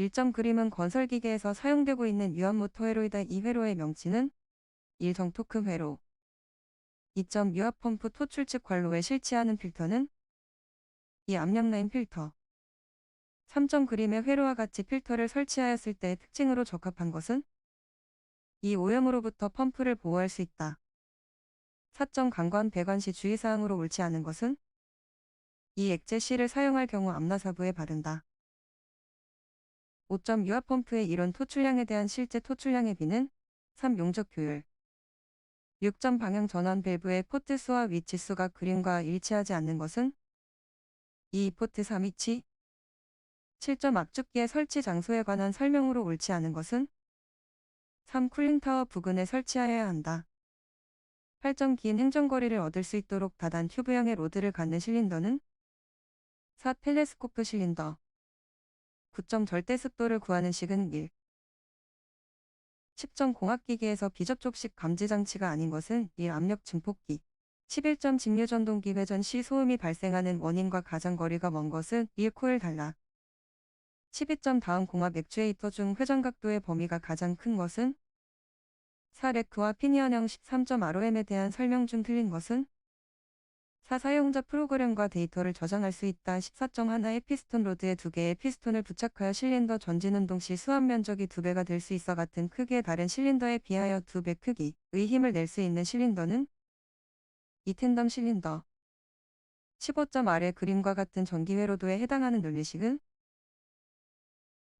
1점 그림은 건설기계에서 사용되고 있는 유압모터 회로이다. 이 회로의 명칭은 1정토크 회로. 2점 유압펌프 토출 측 관로에 실치하는 필터는 이 압력라인 필터. 3점 그림의 회로와 같이 필터를 설치하였을 때의 특징으로 적합한 것은 이 오염으로부터 펌프를 보호할 수 있다. 4점 강관 배관 시 주의사항으로 옳지 않은 것은 이 액체 C를 사용할 경우 암나사부에 바른다. 5점 유압 펌프의 이론 토출량에 대한 실제 토출량의 비는 3 용적 효율 6점 방향 전환 밸브의 포트 수와 위치 수가 그림과 일치하지 않는 것은 2 포트 3 위치 7점 압축기의 설치 장소에 관한 설명으로 옳지 않은 것은 3 쿨링타워 부근에 설치하여야 한다. 8점 긴 행정거리를 얻을 수 있도록 다단 튜브형의 로드를 갖는 실린더는 4 텔레스코프 실린더 9점 절대 습도를 구하는 식은 1 10점 공학기계에서 비접촉식 감지 장치가 아닌 것은 1 압력 증폭기. 11점 직류 전동기 회전 시 소음이 발생하는 원인과 가장 거리가 먼 것은 1 코일 달라. 12점 다음 공합 액추에이터 중 회전 각도의 범위가 가장 큰 것은 4 레크와 피니언형 13점 ROM에 대한 설명 중 틀린 것은 4 사용자 프로그램과 데이터를 저장할 수 있다. 14점 하나의 피스톤 로드에 두 개의 피스톤을 부착하여 실린더 전진 운동 시 수압 면적이 두 배가 될 수 있어 같은 크기의 다른 실린더에 비하여 두 배 크기의 힘을 낼 수 있는 실린더는 이 텐덤 실린더 15점 아래 그림과 같은 전기 회로도에 해당하는 논리식은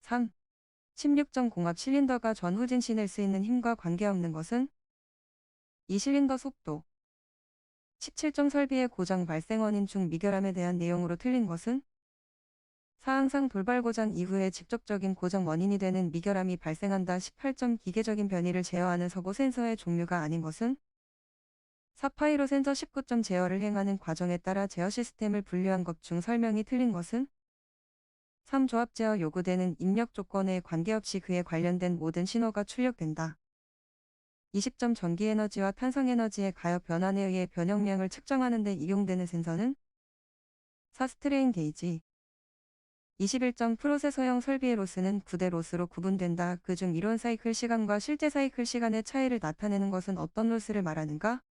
3. 16점 공합 실린더가 전후진시 낼수 있는 힘과 관계없는 것은 이 실린더 속도 17점 설비의 고장 발생 원인 중 미결함에 대한 내용으로 틀린 것은 사항상 돌발 고장 이후에 직접적인 고장 원인이 되는 미결함이 발생한다. 18점 기계적인 변이를 제어하는 서고 센서의 종류가 아닌 것은 사파이로 센서 19점 제어를 행하는 과정에 따라 제어 시스템을 분류한 것 중 설명이 틀린 것은 3. 조합 제어 요구되는 입력 조건에 관계없이 그에 관련된 모든 신호가 출력된다. 20점 전기에너지와 탄성에너지의 가역 변환에 의해 변형량을 측정하는 데 이용되는 센서는 4. 스트레인 게이지 21점 프로세서형 설비의 로스는 9대 로스로 구분된다. 그중 이론 사이클 시간과 실제 사이클 시간의 차이를 나타내는 것은 어떤 로스를 말하는가?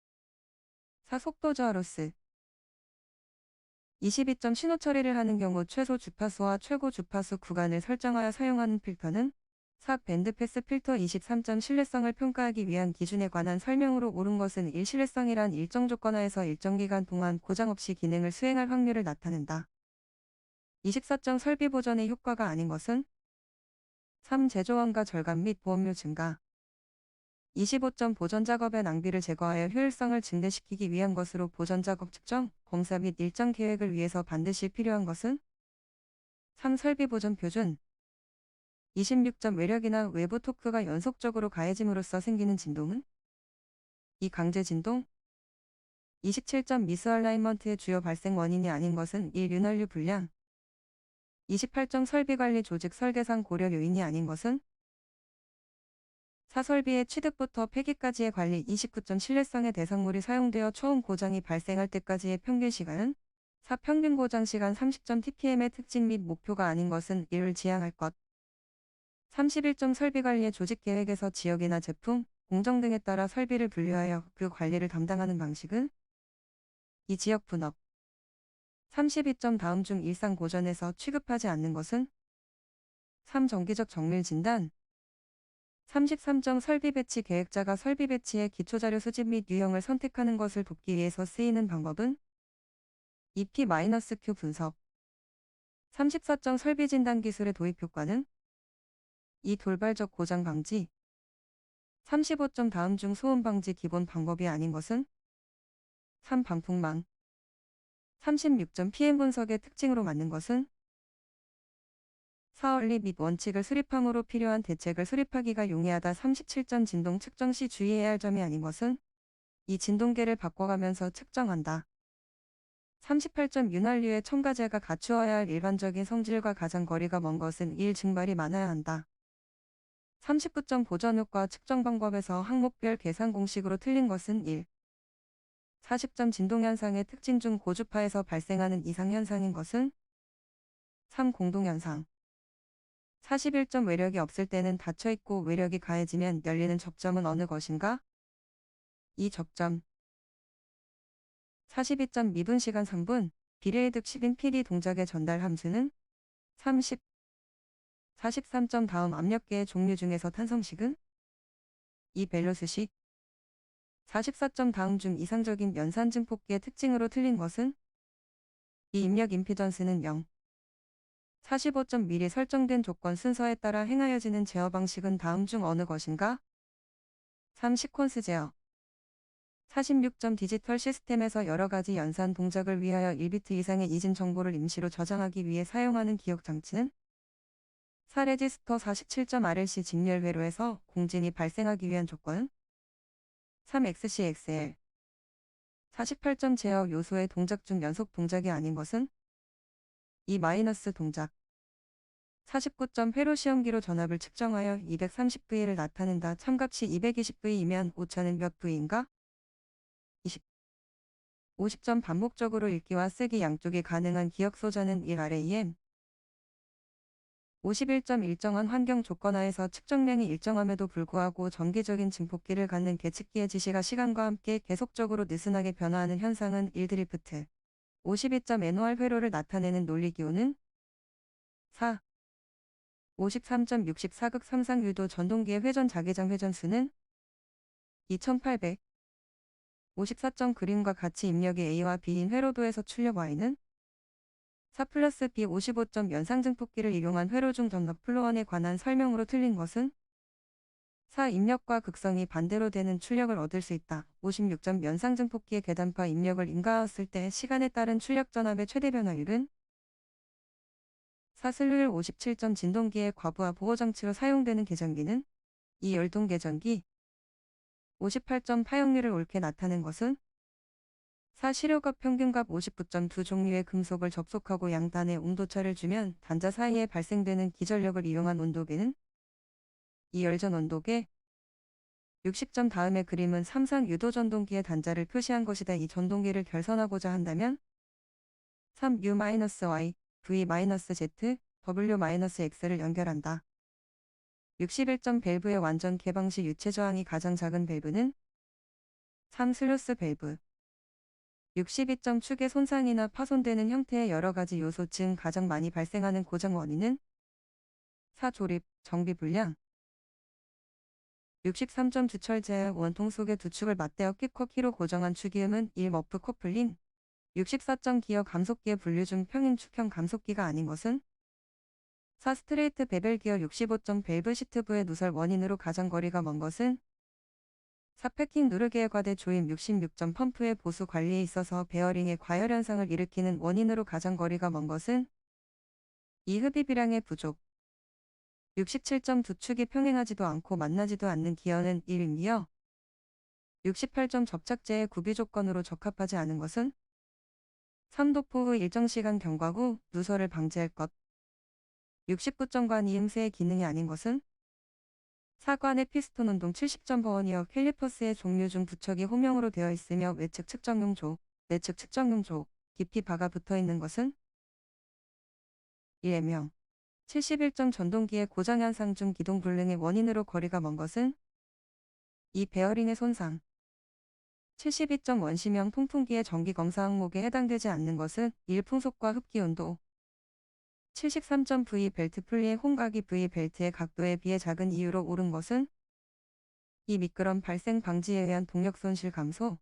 4. 속도 저하 로스 22점 신호 처리를 하는 경우 최소 주파수와 최고 주파수 구간을 설정하여 사용하는 필터는 4. 밴드패스 필터 23점 신뢰성을 평가하기 위한 기준에 관한 설명으로 옳은 것은 1. 신뢰성이란 일정 조건 하에서 일정 기간 동안 고장 없이 기능을 수행할 확률을 나타낸다. 24점 설비 보전의 효과가 아닌 것은 3. 제조원가 절감 및 보험료 증가 25점 보전 작업의 낭비를 제거하여 효율성을 증대시키기 위한 것으로 보전 작업 측정, 검사 및 일정 계획을 위해서 반드시 필요한 것은 3. 설비 보전 표준 26점 외력이나 외부 토크가 연속적으로 가해짐으로써 생기는 진동은 이 강제 진동 27점 미스얼라이먼트의 주요 발생 원인이 아닌 것은 1. 윤활유 불량 28점 설비관리 조직 설계상 고려 요인이 아닌 것은 사설비의 취득부터 폐기까지의 관리 29점 신뢰성의 대상물이 사용되어 처음 고장이 발생할 때까지의 평균 시간은 4. 평균 고장 시간 30점 TPM의 특징 및 목표가 아닌 것은 이를 지향할 것 31점 설비관리의 조직계획에서 지역이나 제품, 공정 등에 따라 설비를 분류하여 그 관리를 담당하는 방식은 이 지역 분업 32점 다음 중 일상 고전에서 취급하지 않는 것은 3. 정기적 정밀 진단 33점 설비 배치 계획자가 설비 배치의 기초자료 수집 및 유형을 선택하는 것을 돕기 위해서 쓰이는 방법은 EP-Q 분석 34점 설비 진단 기술의 도입 효과는 이 돌발적 고장 방지 35점 다음 중 소음 방지 기본 방법이 아닌 것은 3. 방풍망 36점 PM 분석의 특징으로 맞는 것은 사원리 및 원칙을 수립함으로 필요한 대책을 수립하기가 용이하다 37점 진동 측정 시 주의해야 할 점이 아닌 것은 이 진동계를 바꿔가면서 측정한다. 38점 윤활유의 첨가제가 갖추어야 할 일반적인 성질과 가장 거리가 먼 것은 1. 증발이 많아야 한다. 39점 보전 효과 측정 방법에서 항목별 계산 공식으로 틀린 것은 1. 40점 진동현상의 특징 중 고주파에서 발생하는 이상현상인 것은 3. 공동현상 41점 외력이 없을 때는 닫혀있고 외력이 가해지면 열리는 접점은 어느 것인가? 이 접점 42점 미분 시간 3분 비례이득 10인 PD 동작의 전달 함수는 30 43점 다음 압력계의 종류 중에서 탄성식은? 이 밸런스식. 44점 다음 중 이상적인 연산 증폭기의 특징으로 틀린 것은? 이 입력 임피던스는 0 45점 미리 설정된 조건 순서에 따라 행하여지는 제어 방식은 다음 중 어느 것인가? 3. 시퀀스 제어. 46점 디지털 시스템에서 여러 가지 연산 동작을 위하여 1비트 이상의 이진 정보를 임시로 저장하기 위해 사용하는 기억 장치는 4. 레지스터 47점 RLC 직렬 회로에서 공진이 발생하기 위한 조건은 3. XCXL 48점 제어 요소의 동작 중 연속 동작이 아닌 것은 2. 마이너스 동작 49점 회로 시험기로 전압을 측정하여 230V를 나타낸다. 참값이 220V이면 오차는 몇 V인가? 20. 50점 반복적으로 읽기와 쓰기 양쪽이 가능한 기억 소자는 1 RAM 51점 일정한 환경 조건 하에서 측정량이 일정함에도 불구하고 정기적인 증폭기를 갖는 계측기의 지시가 시간과 함께 계속적으로 느슨하게 변화하는 현상은 1드리프트 52점 NOR 회로를 나타내는 논리기호는 4. 53.64극 3상 유도 전동기의 회전 자기장 회전수는 2800 54점 그림과 같이 입력이 A와 B인 회로도에서 출력 Y는 4 플러스 B 55점 연상증폭기를 이용한 회로 중 전압 플로원에 관한 설명으로 틀린 것은 4. 입력과 극성이 반대로 되는 출력을 얻을 수 있다. 56점 연상증폭기의 계단파 입력을 인가하였을 때 시간에 따른 출력 전압의 최대 변화율은 4. 슬루율 57점 진동기의 과부하 보호장치로 사용되는 계전기는 이 열동 계전기 58점 파형률을 옳게 나타낸 것은 4. 시료값 평균값 59.2 종류의 금속을 접속하고 양단에 온도차를 주면 단자 사이에 발생되는 기전력을 이용한 온도계는 이 열전 온도계 60점 다음의 그림은 삼상 유도 전동기의 단자를 표시한 것이다. 이 전동기를 결선하고자 한다면 3U-Y, V-Z, W-X를 연결한다. 61점 밸브의 완전 개방 시 유체 저항이 가장 작은 밸브는 3. 슬루스 밸브 62점 축의 손상이나 파손되는 형태의 여러 가지 요소 중 가장 많이 발생하는 고장 원인은 4. 조립, 정비 불량 63점 주철제 원통 속의 두 축을 맞대어 킥커키로 고정한 축이음은 1. 머프 커플링 64점 기어 감속기의 분류 중 평행 축형 감속기가 아닌 것은 4. 스트레이트 베벨 기어 65점 밸브 시트부의 누설 원인으로 가장 거리가 먼 것은 4. 패킹 누르기의 과대 조임 66점 펌프의 보수 관리에 있어서 베어링의 과열 현상을 일으키는 원인으로 가장 거리가 먼 것은 2. 흡입이량의 부족 67점 두 축이 평행하지도 않고 만나지도 않는 기어는 1이며 68점 접착제의 구비 조건으로 적합하지 않은 것은 3도포 후 일정 시간 경과 후 누설을 방지할 것 69점관 이음새의 기능이 아닌 것은 사관의 피스톤 운동 70점 버원이어 캘리퍼스의 종류 중두 척이 호명으로 되어 있으며 외측 측정용 조, 내측 측정용 조, 깊이 바가 붙어 있는 것은 1해명 71점 전동기의 고장 현상 중 기동 불능의 원인으로 거리가 먼 것은 이 베어링의 손상 72점 원시명 통풍기의 전기 검사 항목에 해당되지 않는 것은 1. 풍속과 흡기 온도 73점 V 벨트 풀리의 홍각이 V 벨트의 각도에 비해 작은 이유로 오른 것은 이 미끄럼 발생 방지에 의한 동력 손실 감소.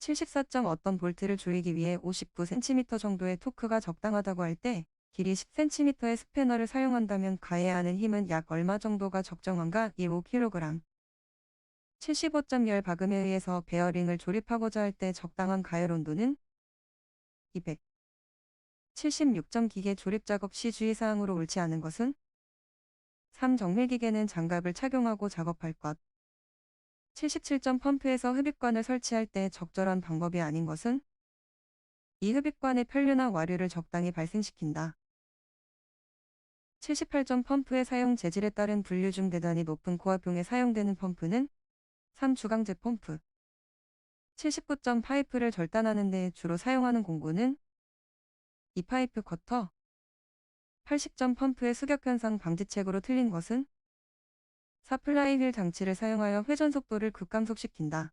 74점 어떤 볼트를 조이기 위해 59cm 정도의 토크가 적당하다고 할 때 길이 10cm의 스패너를 사용한다면 가해야 하는 힘은 약 얼마 정도가 적정한가? 1 5kg 75점 열 박음에 의해서 베어링을 조립하고자 할 때 적당한 가열 온도는 200 76점 기계 조립 작업 시 주의사항으로 옳지 않은 것은 3. 정밀기계는 장갑을 착용하고 작업할 것 77점 펌프에서 흡입관을 설치할 때 적절한 방법이 아닌 것은 이 흡입관의 편류나 와류를 적당히 발생시킨다. 78점 펌프의 사용 재질에 따른 분류 중 대단히 높은 고압용에 사용되는 펌프는 3. 주강제 펌프 79점 파이프를 절단하는 데 주로 사용하는 공구는 이 파이프 커터 80점 펌프의 수격 현상 방지책으로 틀린 것은 4플라이 휠 장치를 사용하여 회전 속도를 극감속시킨다.